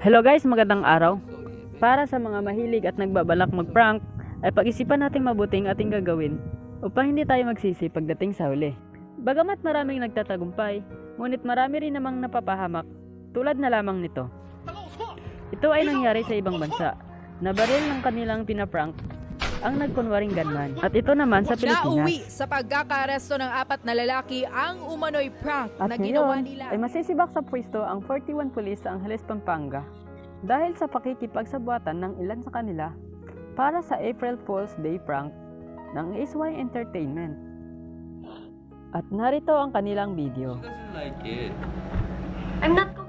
Hello guys, magandang araw. Para sa mga mahilig at nagbabalak mag-prank, ay pag-isipan natin mabuting ating gagawin upang hindi tayo magsisi pagdating sa huli. Bagamat maraming nagtatagumpay, ngunit marami rin namang napapahamak tulad na lamang nito. Ito ay nangyari sa ibang bansa. Nabaril ng kanilang pinaprank ang nagkunwaring gunman. At ito naman sa Nauwi Pilipinas. sa pagkakaresto ng apat na lalaki ang umano'y prank At na ginawa ngayon nila. ay masisibak sa pwesto ang 41 pulis sa Angeles, Pampanga dahil sa pakikipagsabuatan ng ilan sa kanila para sa April Fool's Day prank ng SY Entertainment. At narito ang kanilang video. doesn't like it.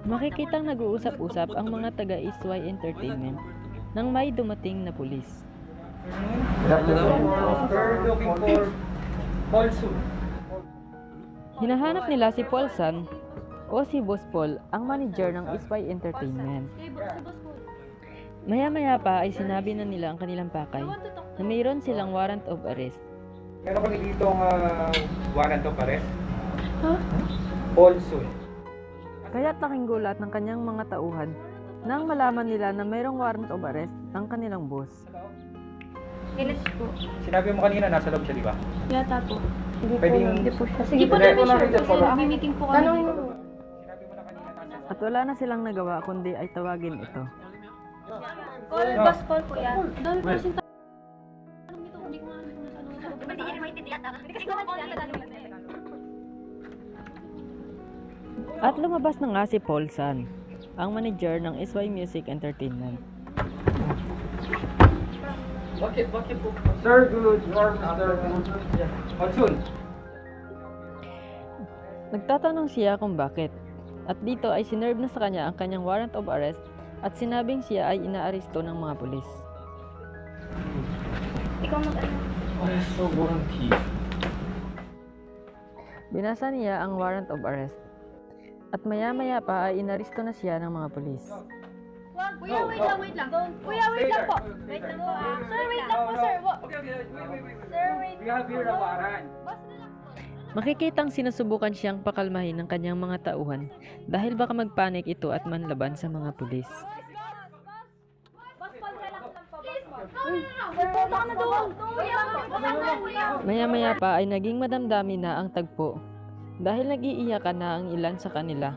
Makikitang nag-uusap-usap ang mga taga SY Entertainment nang may dumating na pulis. Hinahanap nila si Paul San o si Boss Paul, ang manager ng SY Entertainment. Maya-maya pa ay sinabi na nila ang kanilang pakay na mayroon silang warrant of arrest. Meron kami dito ang uh, warrant of arrest. Paulson. Kaya't laking gulat ng kanyang mga tauhan nang malaman nila na mayroong warrant of arrest ang kanilang boss. Ilis po. Sinabi mo kanina nasa loob siya, di ba? Yata po. Hindi Pwede po, yung- hindi po siya. Sige po, Hindi, namin po. dyan, Kasi meeting po kami. Sinabi mo na kanina nasa loob. At wala na silang nagawa kundi ay tawagin ito. Call, boss call po yan. Dami po kasing tanong dito. Hindi ko nga alam kung nasaan ako. Hindi niya maintindihan. Hindi ko maintindihan. At lumabas na nga si Paul San, ang manager ng SY Music Entertainment. Bakit? Bakit po? Sir, good. You are Mr. Paulson. Nagtatanong siya kung bakit. At dito ay sinerve na sa kanya ang kanyang warrant of arrest at sinabing siya ay inaaresto ng mga pulis. Ikaw mag Ay, sobrang tea. Binasa niya ang warrant of arrest. At maya-maya pa ay inaresto na siya ng mga pulis. Kuya, wait lang, wait lang. Kuya, wait lang po. Wait lang po ah. Sir, wait lang po, sir. Okay, okay. Wait, wait, wait. Sir, wait We have here warrant. Makikitang sinusubukan siyang pakalmahin ng kanyang mga tauhan dahil baka magpanik ito at manlaban sa mga pulis. Kuya. Maya-maya pa ay naging madamdami na ang tagpo dahil nag-iiyakan na ang ilan sa kanila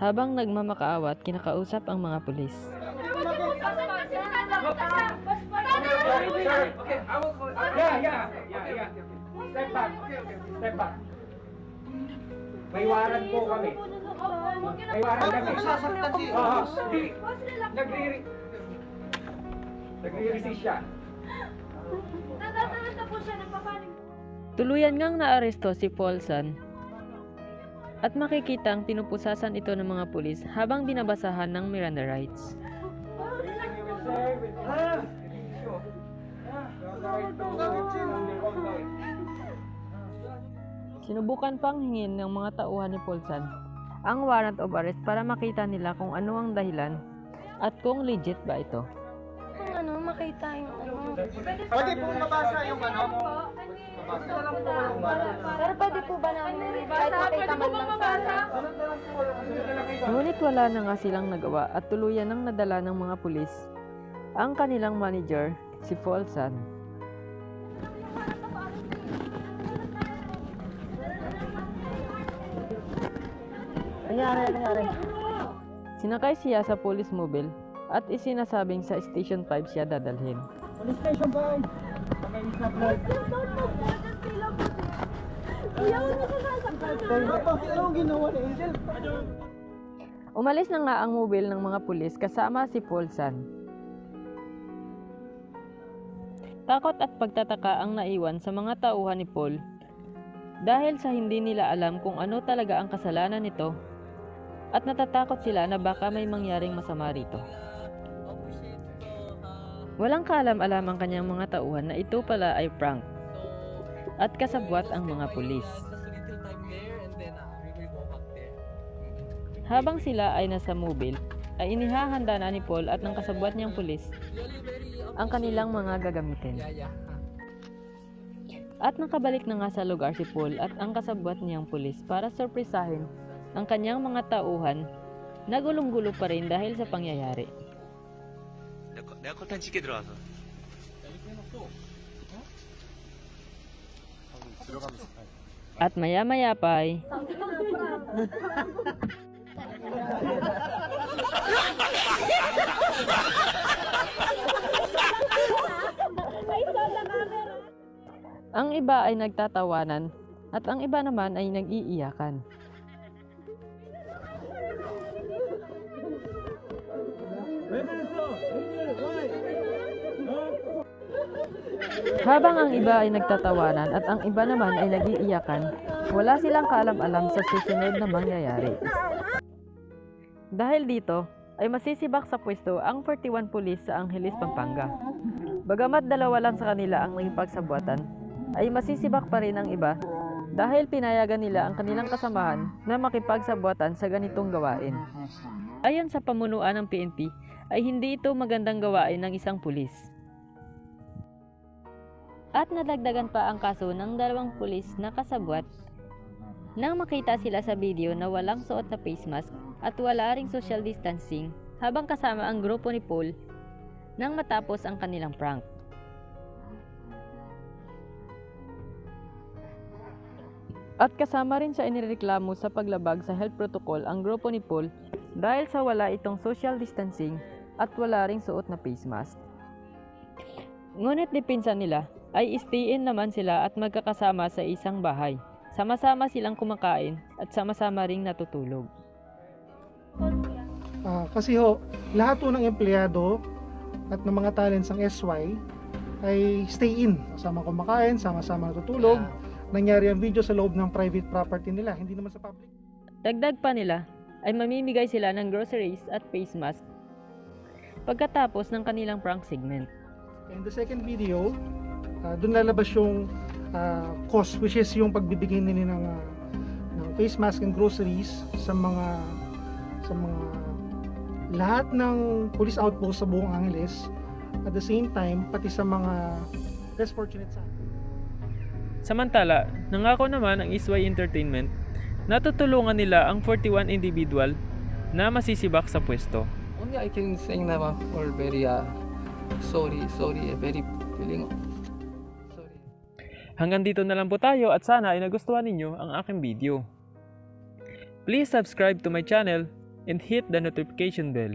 habang nagmamakaawa at kinakausap ang mga pulis. Sir, okay. I will call. Yeah, yeah. Yeah, yeah. Step back. Step back. May warrant po kami. May warrant kami. Oo, hindi. Nagre- Nagre-resist siya. Natatalas na po siya, nagpapanik. Tuluyan ngang naaresto si Paulson at makikitang pinupusasan ito ng mga pulis habang binabasahan ng Miranda rights. Sinubukan pang hingin ng mga tauhan ni Paulson ang warrant of arrest para makita nila kung ano ang dahilan at kung legit ba ito. Kung ano, makita yung ano. Pwede po mabasa yung ano. Pero pwede po ba namin kahit makita man lang sana? Ngunit wala na nga silang nagawa at tuluyan nang nadala ng mga pulis ang kanilang manager, si Paulson. Sinakay siya sa police mobile at isinasabing sa Station 5 siya dadalhin. Police Station 5. Kami sa vlog. Anong ginawa ni Angel? Umalis na nga ang mobile ng mga pulis kasama si Paulson. Takot at pagtataka ang naiwan sa mga tauhan ni Paul dahil sa hindi nila alam kung ano talaga ang kasalanan nito at natatakot sila na baka may mangyaring masama rito. Walang kaalam-alam ang kanyang mga tauhan na ito pala ay prank at kasabwat ang mga pulis. Habang sila ay nasa mobile, ay inihahanda na ni Paul at ng kasabwat niyang pulis ang kanilang mga gagamitin. Yeah, yeah. At nakabalik na nga sa lugar si Paul at ang kasabwat niyang pulis para sorpresahin ang kanyang mga tauhan nagulong-gulo pa rin dahil sa pangyayari. 내가, 내가 컨텐츠 찍게 들어와서 At maya-maya pa ay Ang iba ay nagtatawanan at ang iba naman ay nag-iiyakan. Habang ang iba ay nagtatawanan at ang iba naman ay nag-iiyakan, wala silang kaalam-alam sa susunod na mangyayari. Dahil dito, ay masisibak sa pwesto ang 41 pulis sa Angeles, Pampanga. Bagamat dalawa lang sa kanila ang naging ay masisibak pa rin ang iba dahil pinayagan nila ang kanilang kasamahan na makipagsabuatan sa ganitong gawain. Ayon sa pamunuan ng PNP, ay hindi ito magandang gawain ng isang pulis. At nadagdagan pa ang kaso ng dalawang pulis na kasabwat nang makita sila sa video na walang suot na face mask at wala ring social distancing habang kasama ang grupo ni Paul nang matapos ang kanilang prank. At kasama rin sa inireklamo sa paglabag sa health protocol ang grupo ni Paul dahil sa wala itong social distancing at wala ring suot na face mask. Ngunit dipinsa nila ay istiin naman sila at magkakasama sa isang bahay. Sama-sama silang kumakain at sama-sama ring natutulog. Ah, kasi ho, lahat po ng empleyado at ng mga talents ng SY ay stay in. Sama kumakain, sama-sama natutulog. Nangyari ang video sa loob ng private property nila, hindi naman sa public. Dagdag pa nila ay mamimigay sila ng groceries at face mask pagkatapos ng kanilang prank segment. In the second video, ah, doon lalabas yung ah, cost which is yung pagbibigay nila ng, ah, ng face mask and groceries sa mga sa mga lahat ng police outpost sa buong Angeles at the same time pati sa mga less fortunate sa. Samantala, nangako naman ang Isway Entertainment na tutulungan nila ang 41 individual na masisibak sa pwesto. Only I can say na or very uh, sorry, sorry, very feeling sorry. Hanggang dito na lang po tayo at sana ay nagustuhan ninyo ang aking video. Please subscribe to my channel and hit the notification bell.